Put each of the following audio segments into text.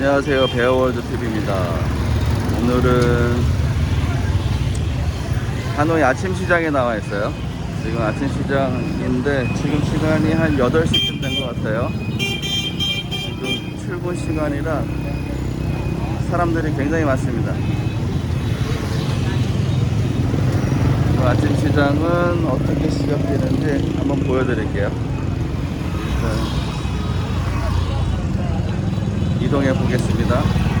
안녕하세요 베어월드 TV입니다. 오늘은 하노이 아침 시장에 나와 있어요. 지금 아침 시장인데 지금 시간이 한 8시쯤 된 것 같아요. 지금 출근 시간이라 사람들이 굉장히 많습니다. 그 아침 시장은 어떻게 시작되는지 한번 보여드릴게요. 일단 이동해 보겠습니다.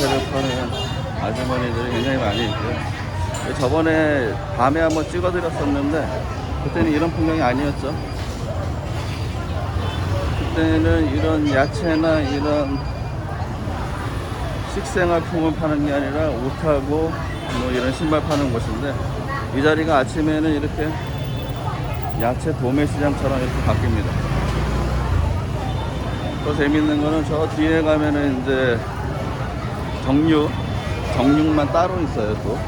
야채를 파는 아주머니들이 굉장히 많이 있고요. 저번에 밤에 한번 찍어드렸었는데 그때는 이런 풍경이 아니었죠. 그때는 이런 야채나 이런 식생활품을 파는 게 아니라 옷하고 뭐 이런 신발 파는 곳인데 이 자리가 아침에는 이렇게 야채 도매 시장처럼 이렇게 바뀝니다. 또 재밌는 거는 저 뒤에 가면은 이제 정육, 정육만 따로 있어요 또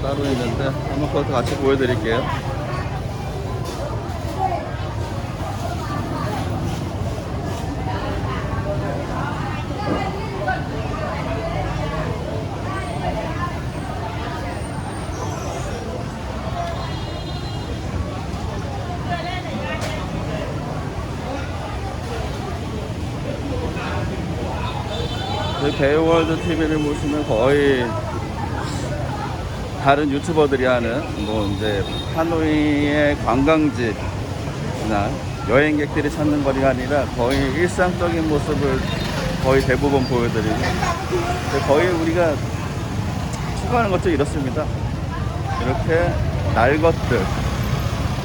따로 있는데 한번 그것도 같이 보여드릴게요. 배우월드 TV를 보시면 거의 다른 유튜버들이 하는 뭐 이제 하노이의 관광지나 여행객들이 찾는 거리가 아니라 거의 일상적인 모습을 거의 대부분 보여드리고 거의 우리가 추구하는 것도 이렇습니다. 이렇게 날 것들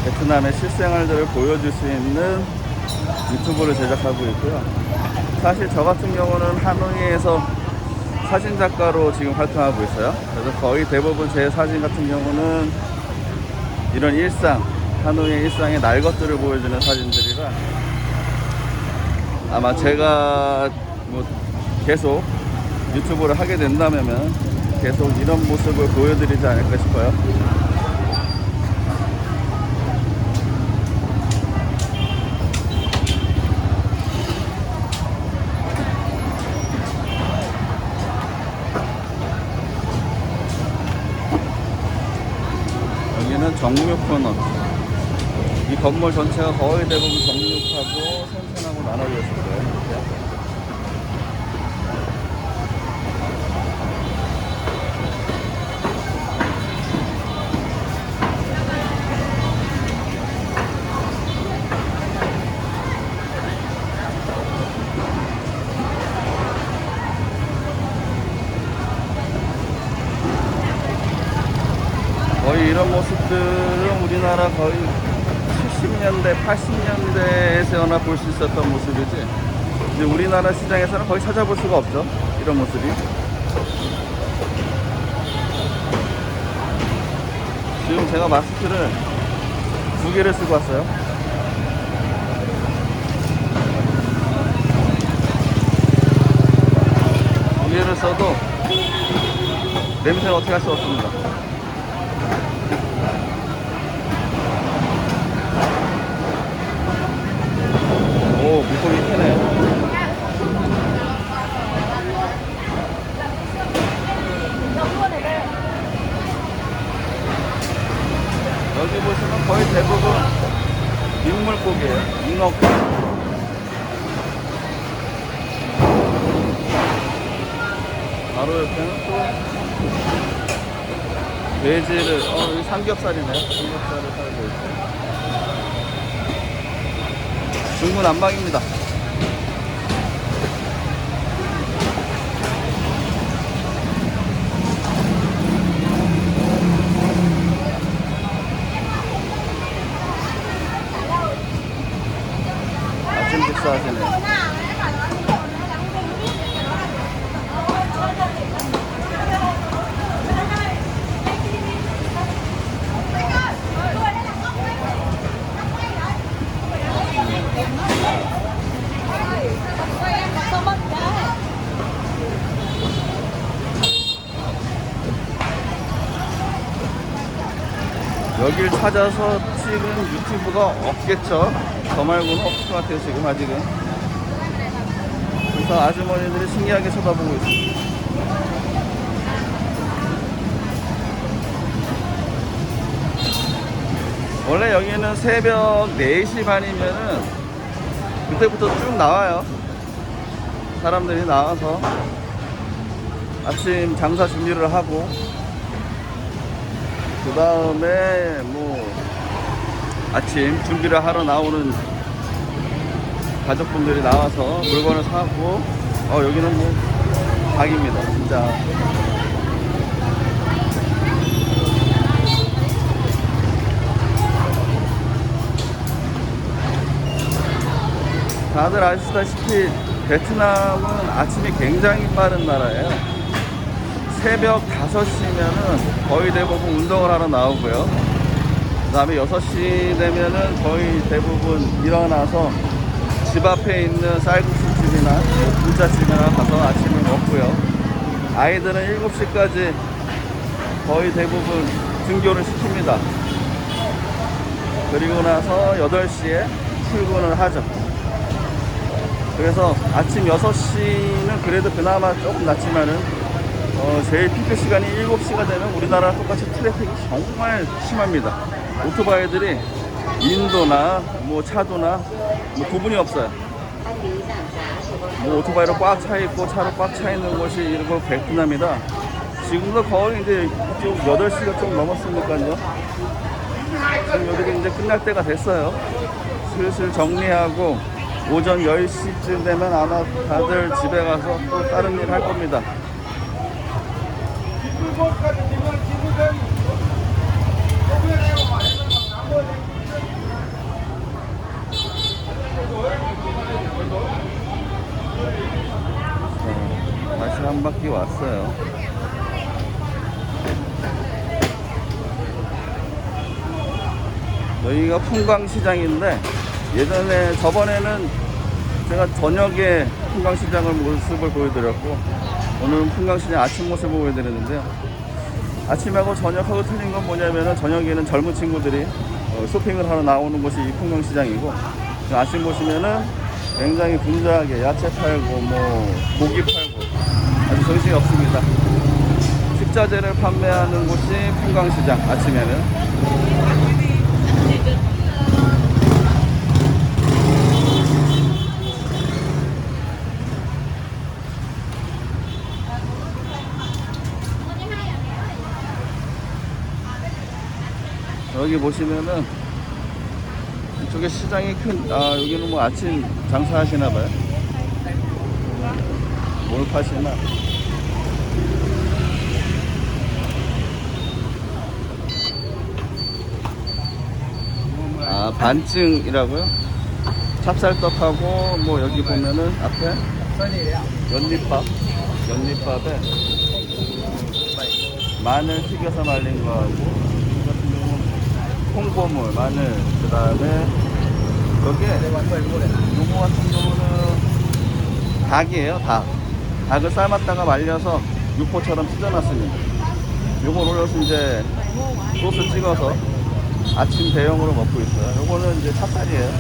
베트남의 실생활들을 보여줄 수 있는 유튜브를 제작하고 있고요. 사실 저 같은 경우는 하노이에서 사진 작가로 지금 활동하고 있어요. 그래서 거의 대부분 제 사진 같은 경우는 이런 일상, 하노이의 일상의 날 것들을 보여주는 사진들이라 아마 제가 뭐 계속 유튜브를 하게 된다면 계속 이런 모습을 보여드리지 않을까 싶어요. 정육코너. 이 건물 전체가 거의 대부분 정육하고 생선하고 나눠져 거예 거의 이런 모습들은 우리나라 거의 70년대, 80년대에서나 볼 수 있었던 모습이지. 이제 우리나라 시장에서는 거의 찾아볼 수가 없죠. 이런 모습이. 지금 제가 마스크를 두 개를 쓰고 왔어요. 두 개를 써도 냄새는 어떻게 할 수 없습니다. 오, 물고기 크네. 여기 보시면 거의 대부분 민물고기예요. 잉어고기. 바로 옆에는 또 돼지를 어 여기 삼겹살이네요 삼겹살을 중구난방입니다 여길 찾아서 찍은 유튜브가 없겠죠. 저 말고는 없을 것 같아요, 지금 아직은. 그래서 아주머니들이 신기하게 쳐다보고 있습니다. 원래 여기는 새벽 4시 반이면은 그때부터 쭉 나와요. 사람들이 나와서 아침 장사 준비를 하고 그 다음에 뭐 아침 준비를 하러 나오는 가족분들이 나와서 물건을 사고 어 여기는 뭐 닭입니다 진짜. 다들 아시다시피 베트남은 아침이 굉장히 빠른 나라예요 새벽 5시면은 거의 대부분 운동을 하러 나오고요. 그 다음에 6시 되면은 거의 대부분 일어나서 집 앞에 있는 쌀국수 집이나 부자집이나 가서 아침을 먹고요. 아이들은 7시까지 거의 대부분 등교를 시킵니다. 그리고 나서 8시에 출근을 하죠. 그래서 아침 6시는 그래도 그나마 조금 낫지만은 어, 제일 피크 시간이 7시가 되면 우리나라랑 똑같이 트래픽이 정말 심합니다. 오토바이들이 인도나 뭐 차도나 뭐 구분이 없어요. 뭐 오토바이로 꽉 차 있고 차로 꽉 차 있는 곳이 이거 베트남이다. 지금도 거의 이제 이쪽 8시가 좀 넘었으니까요. 지금 여기가 이제 끝날 때가 됐어요. 슬슬 정리하고 오전 10시쯤 되면 아마 다들 집에 가서 또 다른 일 할 겁니다. 자, 다시 한 바퀴 왔어요. 여기가 풍광시장인데 예전에 저번에는 제가 저녁에 풍광시장을 모습을 보여드렸고 오늘은 풍광시장 아침 모습을 보여드렸는데요. 아침하고 저녁하고 틀린 건 뭐냐면은 저녁에는 젊은 친구들이 어, 쇼핑을 하러 나오는 곳이 이 풍경시장이고 지금 아침 보시면은 굉장히 분주하게 야채 팔고 뭐 고기 팔고 아주 정신이 없습니다. 식자재를 판매하는 곳이 풍광시장 아침에는 여기 보시면은 이쪽에 시장이 큰, 아, 여기는 뭐 아침 장사하시나 봐요. 뭘 파시나? 아, 반증이라고요? 찹쌀떡하고 뭐 여기 보면은 앞에 연잎밥, 연잎밥에 마늘 튀겨서 말린 거하고 콩고물, 마늘, 그 다음에 여기에 요거 같은 경우는 닭이에요, 닭. 닭을 삶았다가 말려서 육포처럼 찢어놨습니다. 요걸 올려서 이제 소스 찍어서 아침 대용으로 먹고 있어요. 요거는 이제 찹쌀이에요.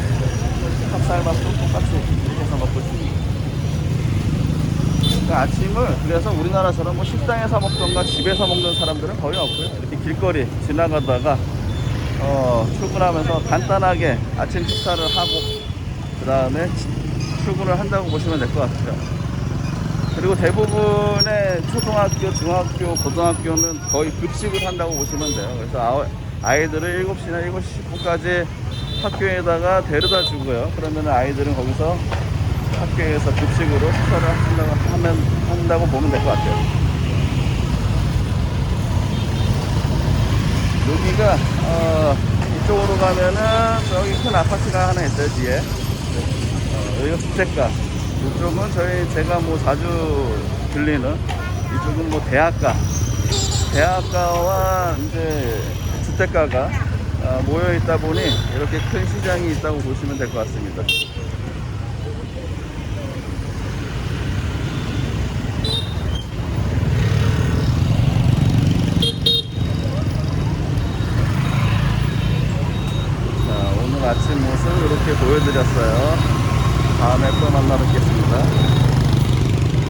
찹쌀맛도 똑같이 해서 먹고 있습니다. 그러니까 아침을 그래서 우리나라처럼 뭐 식당에서 먹던가 집에서 먹는 사람들은 거의 없고요. 이렇게 길거리 지나가다가 어, 출근하면서 간단하게 아침 식사를 하고 그 다음에 출근을 한다고 보시면 될 것 같아요. 그리고 대부분의 초등학교, 중학교, 고등학교는 거의 급식을 한다고 보시면 돼요. 그래서 아- 아이들을 7시나 7시 10분까지 학교에다가 데려다 주고요. 그러면 아이들은 거기서 학교에서 급식으로 식사를 한다고, 하면, 한다고 보면 될 것 같아요. 여기가, 어, 이쪽으로 가면은 저기 큰 아파트가 하나 있어요, 뒤에. 어, 여기가 주택가. 이쪽은 저희 제가 뭐 자주 들리는 이쪽은 뭐 대학가. 대학가와 이제 주택가가 어, 모여 있다 보니 이렇게 큰 시장이 있다고 보시면 될 것 같습니다. 자, 오늘 아침 모습 이렇게 보여드렸어요. 다음에 또 만나 뵙겠습니다.